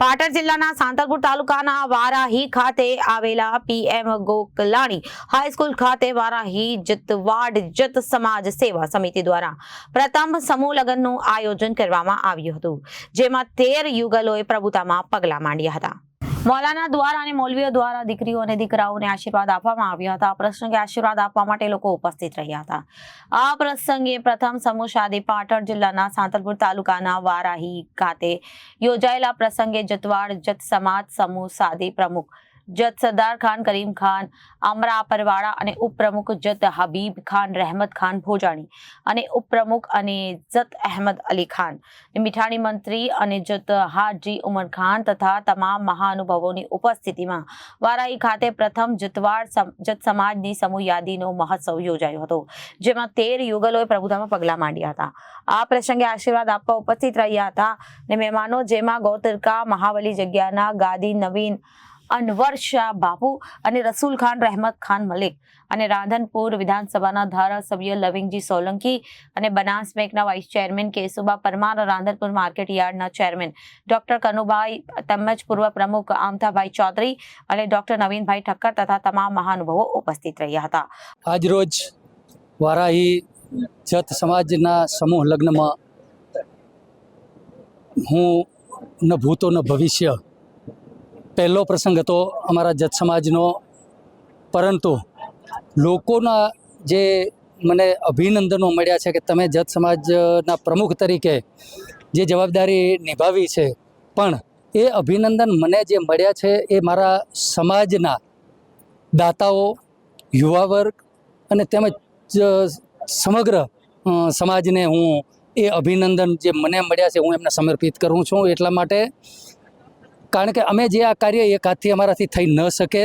પાટણ જિલ્લાના સાંતલપુર તાલુકાના વારાહી ખાતે આવેલા પીએમ ગોકલાણી હાઈસ્કૂલ ખાતે વારાહી જતવાડ જત સમાજ સેવા સમિતિ દ્વારા પ્રથમ સમૂહ લગ્નનું આયોજન કરવામાં આવ્યું હતું, જેમાં તેર યુગલોએ પ્રભુતામાં પગલાં માંડ્યા હતા. મૌલાના દ્વારા અને મૌલવીઓ દ્વારા દીકરીઓ અને દીકરાઓને આશીર્વાદ આપવામાં આવ્યા હતા. આ પ્રસંગે આશીર્વાદ આપવા માટે લોકો ઉપસ્થિત રહ્યા હતા. આ પ્રસંગે પ્રથમ સમૂહ શાદી પાટણ જિલ્લાના સાંતલપુર તાલુકાના વારાહી ખાતે યોજાયેલા પ્રસંગે જતવાડ જત સમાજ સમૂહ સાદી પ્રમુખ જત સરદાર ખાન, કરીમ ખાન અમરા પરવાળા અને ઉપપ્રમુખ જત હબીબ ખાન, રહેમત ખાન ભોજાણી અને ઉપપ્રમુખ અને જત અહેમદ અલી ખાન. મીઠાણી મંત્રી અને જત હાજી ઉમર ખાન તથા તમામ મહાનુભાવોની ઉપસ્થિતિમાં વારાઈ ખાતે પ્રથમ જતવાર જત સમાજની સમૂહ યાદીનો મહોત્સવ યોજાયો હતો, જેમાં તેર યુગલોએ પ્રભુતામાં પગલાં માંડ્યા હતા. આ પ્રસંગે આશીર્વાદ આપવા ઉપસ્થિત રહ્યા હતા ને મહેમાનો જેમાં ગૌતરકા મહાવલી જગ્યાના ગાદી નવીન અનવર શાહ બાપુ અને રસૂલ ખાન રહેમત ખાન મલિક અને રાધનપુર વિધાનસભાના ધારાસભ્ય લવિંગજી સોલંકી અને બનાસ બેંકના vice chairman Keshuba Parmar, Radhanpur market યાર્ડના ચેરમેન ડોક્ટર કનુભાઈ તેમજ પૂર્વ પ્રમુખ આમથાભાઈ ચૌધરી અને ડોક્ટર નવીનભાઈ ઠક્કર તથા તમામ મહાનુભાવો ઉપસ્થિત રહ્યા હતા. આજરોજ વારાહી જત સમાજના સમૂહ લગ્નમાં હું ન ભૂતો ન ભવિષ્ય પહેલો પ્રસંગ હતો અમારા જત સમાજનો. પરંતુ લોકોના જે મને અભિનંદનો મળ્યા છે કે તમે જત સમાજના પ્રમુખ તરીકે જે જવાબદારી નિભાવી છે, પણ એ અભિનંદન મને જે મળ્યા છે એ મારા સમાજના દાતાઓ, યુવા વર્ગ અને તેમજ સમગ્ર સમાજને હું એ અભિનંદન જે મને મળ્યા છે હું એમને સમર્પિત કરું છું એટલા માટે કારણ કે અમે જે આ કાર્ય એક હાથથી અમારાથી થઈ ન શકે,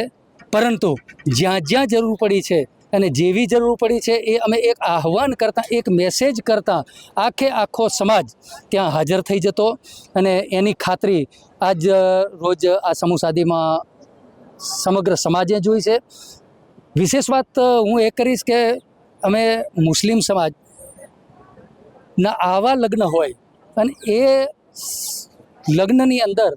પરંતુ જ્યાં જ્યાં જરૂર પડી છે અને જેવી જરૂર પડી છે એ અમે એક આહવાન કરતાં, એક મેસેજ કરતાં આખે આખો સમાજ ત્યાં હાજર થઈ જતો અને એની ખાતરી આજ રોજ આ સમૂહ સાદીમાં સમગ્ર સમાજે જોઈ છે. વિશેષ વાત હું એ કરીશ કે અમે મુસ્લિમ સમાજના આવા લગ્ન હોય અને એ લગ્નની અંદર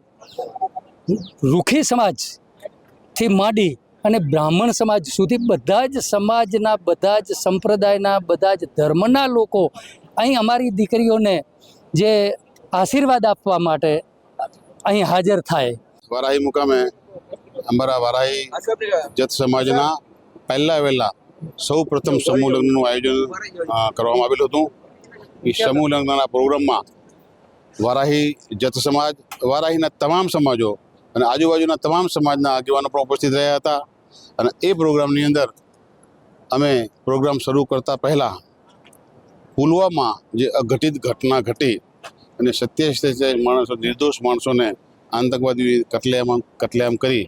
રૂખી સમાજથી માંડી અને બ્રાહ્મણ સમાજ સુધી બધા જ સમાજના, બધા જ સંપ્રદાયના, બધા જ ધર્મના લોકો અહીં અમારી દીકરીઓને જે આશીર્વાદ આપવા માટે અહીં હાજર થાય. વરાહી મુકામે અમારા વારાહી જત સમાજના પહેલા વહેલા સૌ પ્રથમ સમૂહ લગ્નનું આયોજન કરવામાં આવેલું હતું. એ સમૂહ લગ્નના પ્રોગ્રામમાં વરાહી જત સમાજ વારાહીના તમામ સમાજો અને આજુબાજુના તમામ સમાજના આગેવાનો પણ ઉપસ્થિત રહ્યા હતા. અને એ પ્રોગ્રામની અંદર અમે પ્રોગ્રામ શરૂ કરતા પહેલાં પુલવામા જે અઘટિત ઘટના ઘટી અને સત્યાવીસ માણસો, નિર્દોષ માણસોને આતંકવાદી કતલેઆમ કતલેઆમ કરી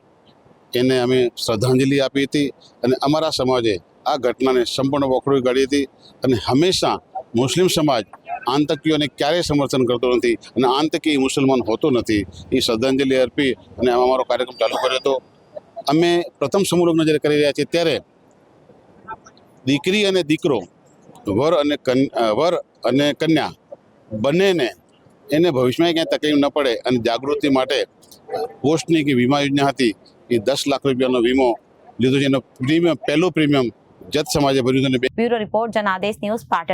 એને અમે શ્રદ્ધાંજલિ આપી હતી અને અમારા સમાજે આ ઘટનાને સંપૂર્ણ વખોડી કાઢી હતી અને હંમેશા મુસ્લિમ સમાજ આતંકીઓને ક્યારેય સમર્થન કરતો નથી અને આતંકી મુસલમાન હોતો નથી. એ શ્રદ્ધાંજલિ અર્પી અને અમારો કાર્યક્રમ ચાલુ કર્યો હતો. અમે પ્રથમ સમૂહ જ્યારે કરી રહ્યા છીએ ત્યારે દીકરી અને દીકરો, વર અને વર અને કન્યા બંનેને એને ભવિષ્યમાં ક્યાંય તકલીફ ન પડે અને જાગૃતિ માટે પોસ્ટની કે વીમા યોજના હતી. એ દસ લાખ રૂપિયાનો વીમો લીધો છે. એનો પ્રીમિયમ, પહેલું પ્રીમિયમ જત સમાજે ભર્યું bureau report Janadesh news Patan.